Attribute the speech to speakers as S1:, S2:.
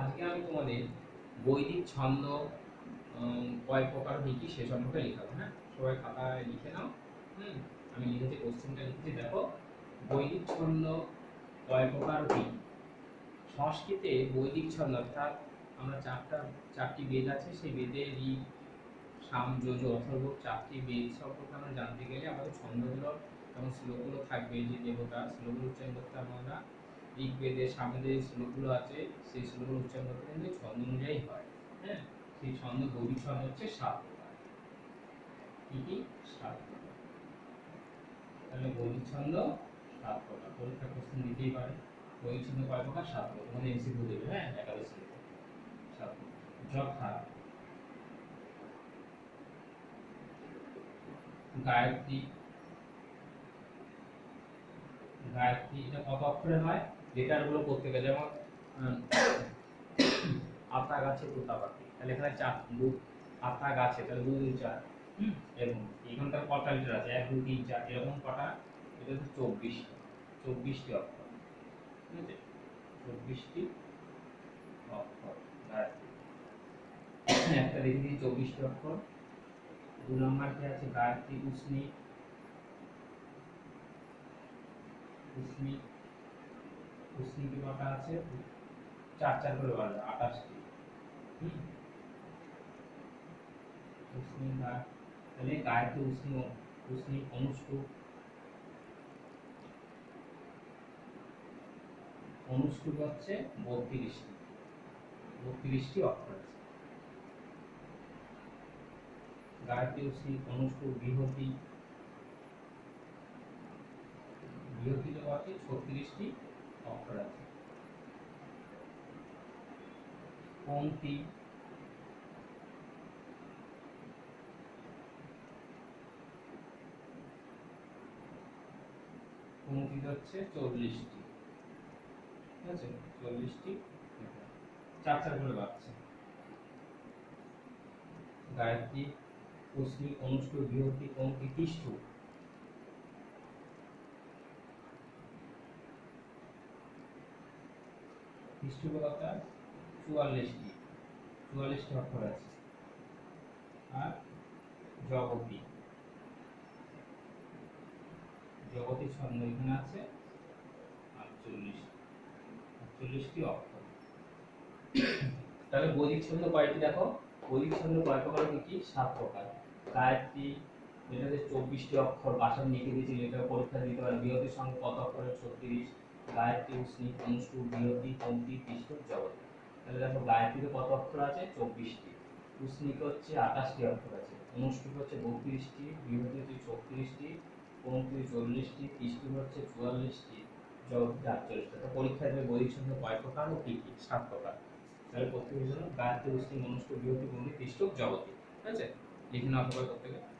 S1: আজকে আমি তোমাদের বৈদিক ছন্দ কয় প্রকার কি কি সে সম্পর্কে লিখাবো হ্যাঁ? সবাই খাতায় লিখে নাও, হুম? আমি লিখেছি কোশ্চেনটা লিখেছি, দেখো। বৈদিক ছন্দ কয় প্রকার কি সংস্কৃতে বৈদিক ছন্দ, অর্থাৎ আমরা চারটা, চারটি বেদ আছে, সেই বেদে ঋগ সাম, যজু অথর্ব চারটি বেদ সম্পর্কে আমরা জানতে গেলে আমাদের ছন্দগুলো যেমন শ্লোকগুলো থাকবে, যে দেবতা, শ্লোকগুলো উচ্চারণ করতে আমরা। ঋগ্বেদের সামনে যে শ্লোকগুলো আছে, সেই শ্লোকগুলো উচ্চারণ করতে কিন্তু ছন্দ অনুযায়ী হয় হ্যাঁ? সেই ছন্দ বৈদিক ছন্দ হচ্ছে সাত কি কি? সাত তাহলে বৈদিক ছন্দ সাত প্রকার। পরীক্ষা প্রশ্ন দিতেই পারে। বৈদিক ছন্দ কয় প্রকার? সাত প্রকার। তোমাদের এমসিকিউ দেবে হ্যাঁ? একাদশ শ্রেণীতে সাত। যথা। গায়ত্রী। গায়ত্রী, এটা কত অক্ষরে হয়? লেটারগুলো করতে গেলে যেমন আতা গাছে তোতা পাখি তাহলে এখানে চার দু আতা গাছে তাহলে দুই দুই চার। এরকম এখানকার কটা লিটার আছে? এক দুই তিন চার। এরকম কটা এটা হচ্ছে চব্বিশ চব্বিশটি অক্ষর। ঠিক আছে? চব্বিশটি অক্ষর। একটা দেখে দিই চব্বিশটি অক্ষর। দু নম্বরটি আছে? গায়ত্রী উষ্ণী উষ্ণী কি কটা আছে, চার চার করে বাড়বে আঠাশটি তাহলে গায়ত্রী উষ্ণী উষ্ণী অনুষ্ঠুপ অনুষ্ঠুপ হচ্ছে বত্রিশটি বত্রিশটি অক্ষর আছে গায়ত্রী উষ্ণী অনুষ্ঠুপ বৃহতি। বৃহতিতে আছে ছত্রিশটি আছে পংক্তি পংক্তিতে হচ্ছে চল্লিশটি? ঠিক আছে? চল্লিশটি চার চার করে বাড়ছে। গায়ত্রী উষ্ণী অনুষ্ঠ বৃহতি পংক্তি তিষ্ঠ খ্রিস্টীয়তা চুয়াল্লিশটি চুয়াল্লিশটি অক্ষর আছে। আর ছন্দ এখানে আছে, আটচল্লিশ, আটচল্লিশটি অক্ষর। তাহলে বৈদিক ছন্দ কয়টি দেখো? বৈদিক ছন্দ কয় প্রকার কি কি? সাত প্রকার। গায়ত্রী এটাতে চব্বিশটি অক্ষর বাসন লিখে দিয়েছিল এটা পরীক্ষা দিতে পারে বৃহতির সঙ্গে কত ছত্রিশ গায়ত্রী উষ্ণী অনুষ্ঠু বৃহতি পঙ্ক্তি কৃষ্ণ জগৎ। তাহলে দেখো গায়ত্রীতে কত অক্ষর আছে? চব্বিশটি। উষ্ণীকে হচ্ছে আঠাশটি অক্ষর আছে। অনুষ্ঠুপ হচ্ছে বত্রিশটি বৃহতি হচ্ছে ছত্রিশটি পঙ্ক্তি চল্লিশটি কৃষ্ণ হচ্ছে চুয়াল্লিশটি, জগৎ আটচল্লিশটা। তো পরীক্ষা দেবে বৈদিক ছন্দ কয় প্রকার ও কি কি? সাত প্রকার। তাহলে প্রত্যেকের জন্য গায়ত্রী উষ্ণী অনুষ্ঠু বৃহতি পঙ্ক্তি কৃষ্ণ জগতি ঠিক আছে? লিখে নাও সবাই প্রত্যেকে।